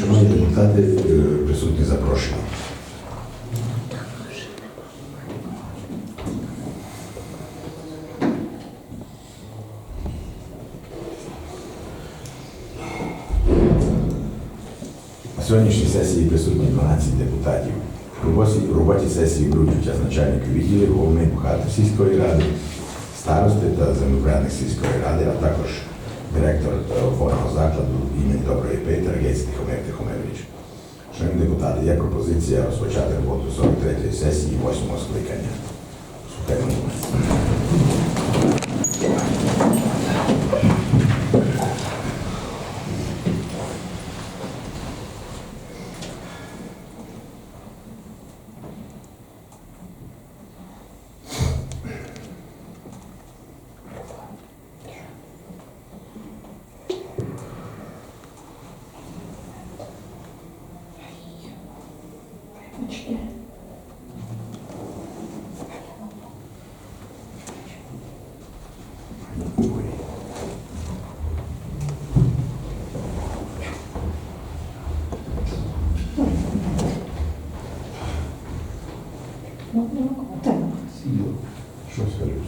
Шановні депутати, е, присутні запрошені. На сьогоднішній сесії присутні 12 депутатів. В роботі, сесії беруть участь начальник відділів, головний бухгалтер сільської ради, старости та землепорядник сільської ради, а також директор опорного закладу імені Доброї Петра Гець Тихомир Тихомирович. Шановні депутати, є пропозиція розпочати роботу 43-ї сесії 8-го скликання. Слухаємо. Що скажуть?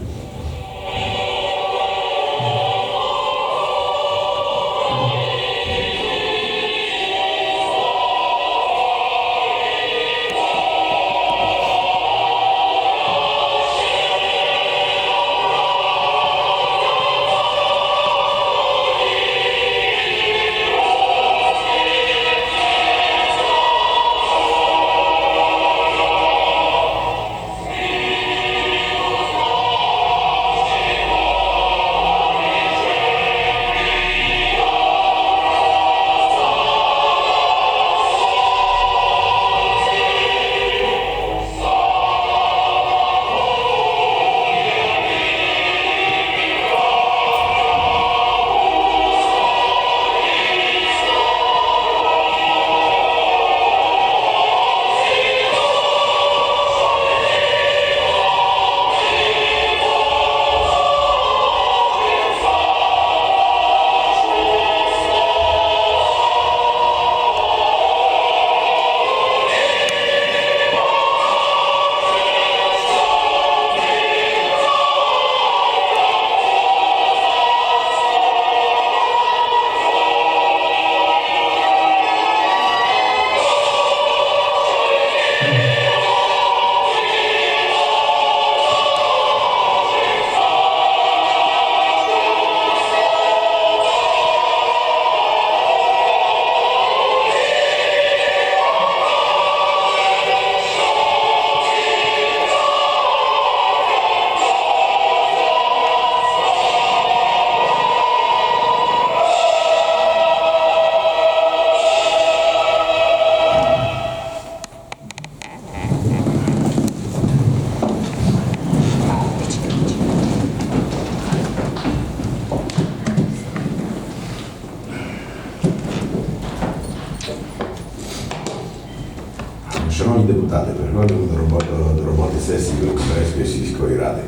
Сесії Великоберезької сільської ради.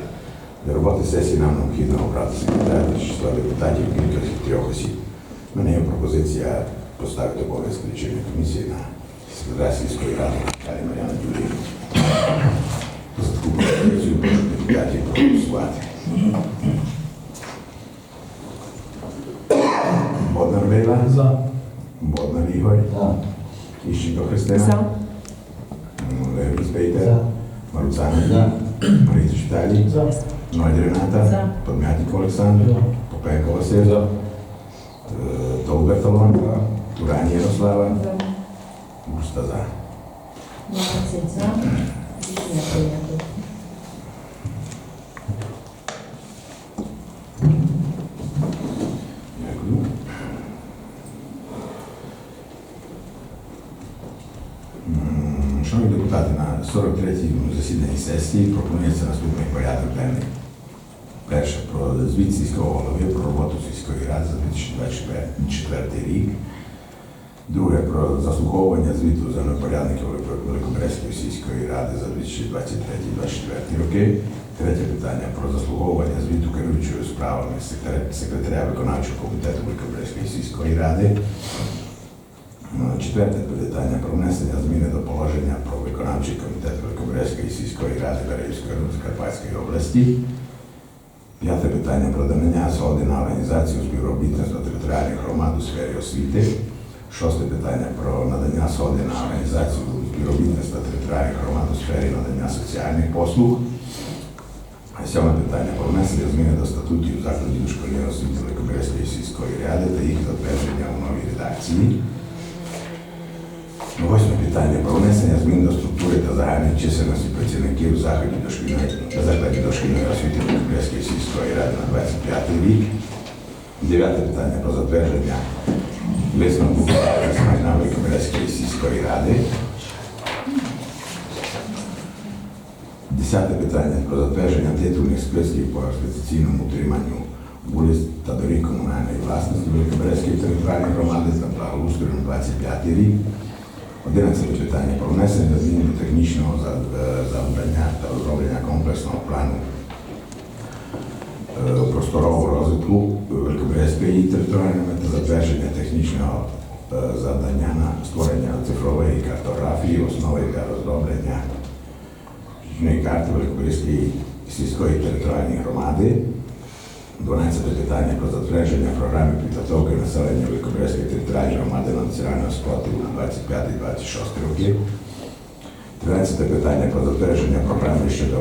До роботи сесії нам необхідно обрати секретаря та числа депутатів кількості трьох осіб. У мене є пропозиція поставити обов'язки лічильної комісії на секретаря сільської ради Калі Мар'яна Юріївна. За таку пропозицію прошу депутатів проголосувати. Боднар Вейла, За. Боднар Ігор, За. Іщенко Христина. За. Левіс Пейтер, За. Marucano za, Marisa Šitali za, Nojd Renata, za. Podmjatnik Aleksandar, za. Popejko Vase za, Dolgar Talon za, Turan Jaroslava, za. Gusta za. Mladice za, Višnja Pelja. Шановні депутати, на 43-й засіданні сесії пропонується наступний порядок денний. Перше про звіт сільського голови про роботу сільської ради за 2024 рік. Друге про заслуховування звіту землепорядників Велико- Великобрезької сільської ради за 2023-2024 роки. Третє питання про заслуховування звіту керуючої справами секретаря виконавчого комітету Великобрезької сільської ради. Четверте питання про внесення зміни до положення про виконавчий комітет Великобрезької сільської ради Берегівської Закарпатської області. П'яте питання про надання згоди на організацію співробітництва територіальних громад у сфері освіти. Шосте питання про надання згоди на організацію співробітництва територіальних громад у сфері надання соціальних послуг. Сьоме питання про внесення зміни до статутів закладів дошкільної освіти Великобрезької сільської ради та їх затвердження у новій редакції. Восьме питання про внесення змін до структури та загальної чисельності працівників заходів дошкільної закладів дошкільної освіти Великобрезької сільської ради на 25 рік. Дев'яте питання про затвердження висновку з майна сільської ради. Десяте питання про затвердження титульних списків по експлуатаційному утриманню вулиць та доріг комунальної власності Великобрезької територіальної громади благоустрою на 25 рік. Одинадцяте питання про внесення змін до технічного е, завдання та розроблення комплексного плану е, просторового розвитку Великобрезької територіальної та затвердження технічного е, завдання на створення цифрової картографії, основи для розроблення карти Великобрезької сільської територіальної громади. 12 питання про затвердження програми підготовки населення Великобрезької територіальної громади на національного спротиву на 25-26 роки. 13 питання про затвердження програми щодо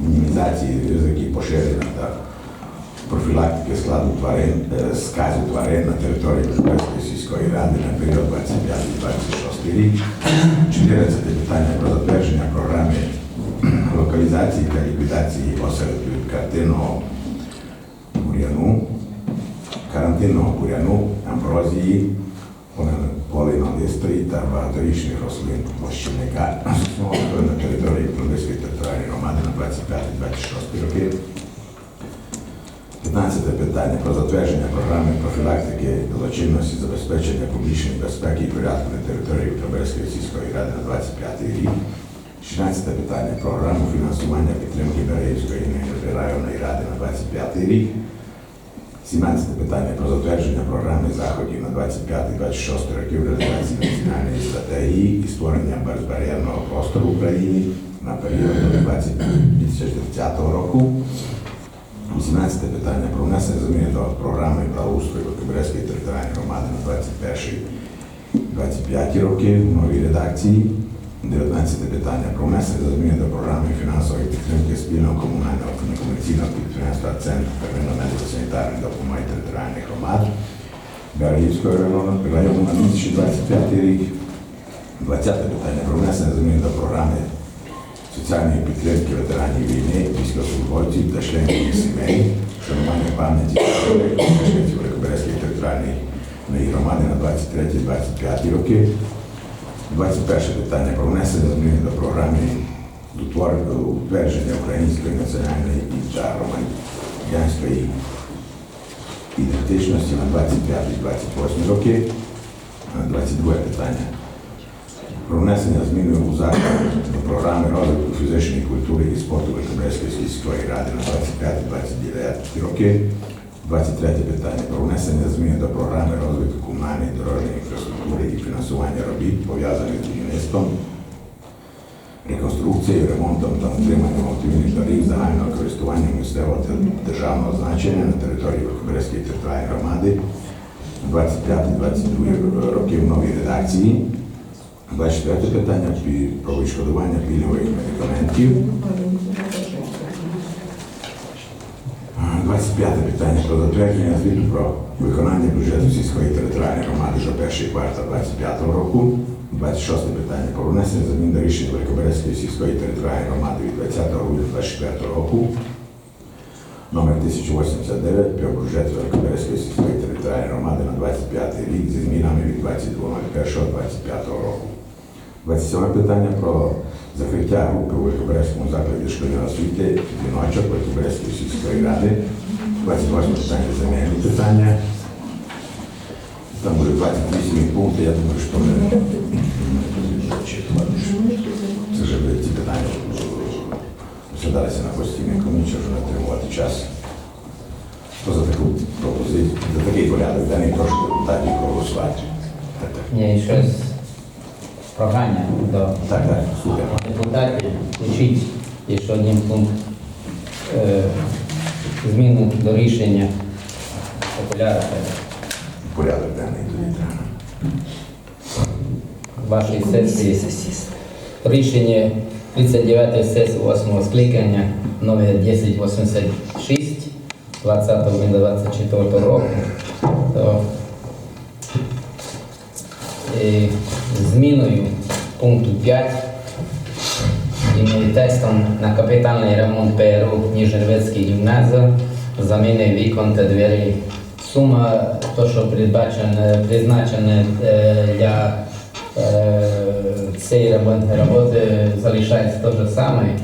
мінімізації ризиків поширення та профілактики складу тварин, сказу тварин на території Великобрезької сільської ради на період 25-26 рік. 14 питання про затвердження програми локалізації та ліквідації осередків картинного бур'яну, карантинного бур'яну, амброзії, полинолистої та багаторічних рослин площинника на території Великої територіальної громади на 25-26 роки. 15 питання про затвердження програми профілактики злочинності, забезпечення публічної безпеки і порядку на території Великобрезької сільської ради на 25 рік. 16 питання програму фінансування підтримки Берегівської районної ради на 25 рік. 17 питання про затвердження програми заходів на 25-26 років реалізації національної стратегії і створення безбар'єрного простору в Україні на період до 2030 року. 18 питання про внесення зміни до програми благоустрою Великобрезької територіальної громади на 21-25 роки в новій редакції. 19 питання про внесення зміни до програми фінансової підтримки спільного комунального та некомерційного підприємства Центр первинної медико-санітарної допомоги територіальних громад Берегівського району району на 2025 рік. 20 питання про внесення змін до програми соціальної підтримки ветеранів війни, військовослужбовців та членів сімей, шанування пам'яті мешканців Великоберезької територіальної громади на 23-25 роки. 21 питання про внесення змін до програми утвердження української національної та громадянської ідентичності на 25-28 роки. 22 питання про внесення зміни у заклад до програми розвитку фізичної культури і спорту Великобрезької сільської ради на 25-29 роки. 23 питання про внесення змін до програми розвитку комунальної дорожньої інфраструктури і фінансування робіт, пов'язаних з будівництвом, реконструкцією, ремонтом та утриманням автомобільних доріг загального користування місцевого державного значення на території Великобрезької територіальної громади 25-22 роки в новій редакції. 24 питання про відшкодування пільгових медикаментів. 25 питання про затвердження звіту про виконання бюджету сільської територіальної громади за перший квартал 25 року. 26 питання про внесення змін до рішення Великоберезької сільської територіальної громади від 20 грудня 24 року. Номер 1089 про бюджет Великоберезької сільської територіальної громади на 25 рік зі змінами від 22.01.25 року. 27 питання про закриття групи у Великоберезькому закладі шкільної освіти «Дзвіночок» Великоберезької сільської ради. 28 питання земельні питання. Там буде 28 пункти, я думаю, що ми це вже ці питання розглядалися на постійній комісії, щоб не отримувати час. Хто за таку пропозицію, за такий порядок, даний прошу депутатів проголосувати. є щось прохання до Так, так, депутатів включити ще один пункт зміну до рішення популяра Порядок денний тоді вашої сесії. Рішення 39 сесії 8 скликання номер 1086 2024 року. То, е, зміною пункту 5 і текстом на капітальний ремонт ПРУ Ніжервецькій гімназії заміни вікон та двері. Сума, то, що призначена е, для е, цієї роботи, залишається те ж саме,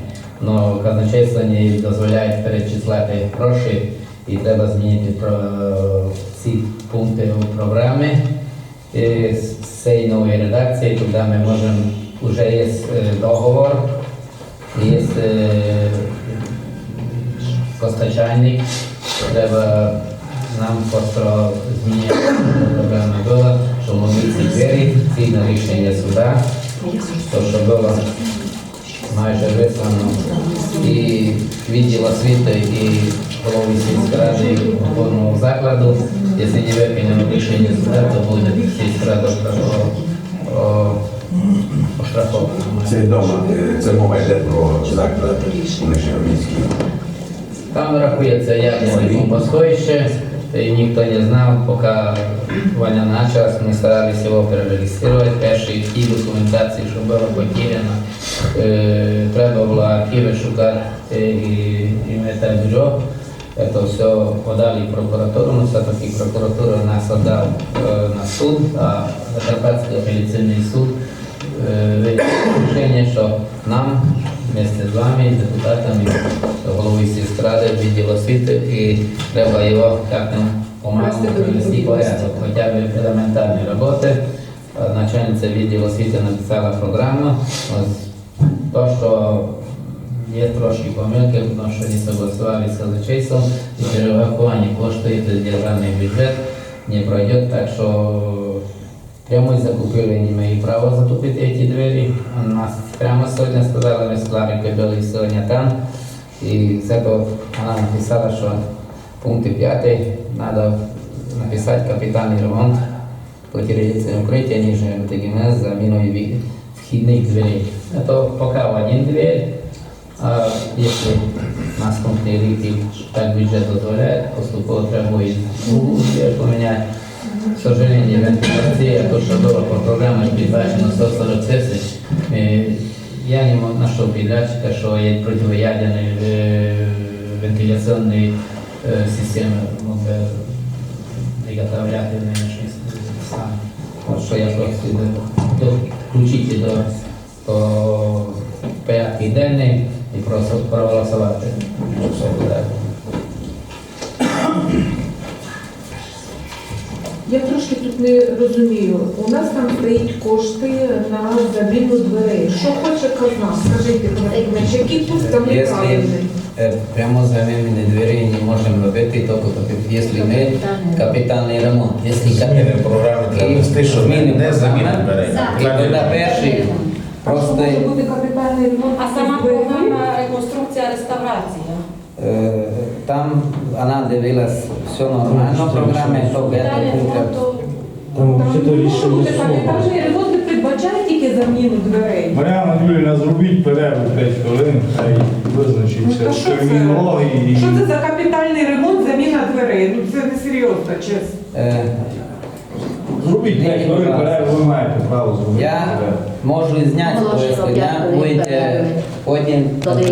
але казначейство не дозволяє перечисляти гроші і треба змінити ці пункти у програмі. І з цієї нової редакції, туди ми можемо, вже є е, договор, е, постачальник, треба нам просто змінити програму було, що могли ці двері, згідно рішення суда, то що було майже вислано і відділ освіти і голови сільськради опорного закладу. Якщо не виконано рішення суда, то буде сільськрада оштрафована. Це вдома, е, це мова йде про заклад Нижньоміський. Там рахується ядерне бомбосховище, і ніхто не знав, поки війна почалась, ми старалися його перереєструвати, перші ті документації, що було потеряно. Е, Треба було архіви шукати і, і метабюро. Это все подали в прокуратуру, но все-таки прокуратура нас отдал э, на суд, а Закарпатский апелляционный суд вынес решение, что нам вместе з вами, депутатами, голови сільськради, відділ освіти, і треба його як-то по-моєму привести порядок, хоча б елементарні роботи. Начальниця відділу освіти написала програму. Ось то, що є трошки помилки, тому що не согласували з казначейством, і перерахування коштує державний бюджет не пройде, так що прямо закупили не мої право закупити ці двері. У нас прямо сьогодні сказали, ми з Кларикою були сьогодні там, і з цього вона написала, що пункт 5 треба написати капітальний ремонт потеряется укрытие ниже МТГМС заміной ві- вхідних дверей. Пока в один дверь, а если наступний рік і так бюджет дозволяє, поступово треба буде другу дверь поміняти. Сожалению, вентиляція, то, що було по програмі підбачено 140 тисяч, я не мог знайшов підрядчика, що є противорядяний е, вентиляційний е, системи мог би приготовляти в нинішній стан. От що я просто включити до, до порядку денний і просто проголосувати. щоб все буде. Я трошки тут не розумію. У нас там стоїть кошти на заміну дверей. Що хоче казна? Скажіть, який пункт там неправильний? е, прямо заміни двері не можемо робити, тільки якщо ми капітальний ремонт. Якщо капітальний програми треба вести, що не, не заміна дверей. І тоді перший А просто може бути капітальний ремонт? А сама програма реконструкція, реставрація. е, там вона дивилась все нормально, програми, то пункт. Там Там взагалі не рішення ремонт, передбачає тільки заміну дверей. Мар'яна Юрійовна, зробіть перерву 5 хвилин, хай Ну, визначиться то з що це? термінології. Що це за капітальний ремонт, заміна дверей? Ну це не серйозно, чесно. Е, Зробіть 5 хвилин перерву, ви маєте право зробити. Я перерву. можу зняти Оголошую п'ять хвилин перерви. потім До дев'ятої.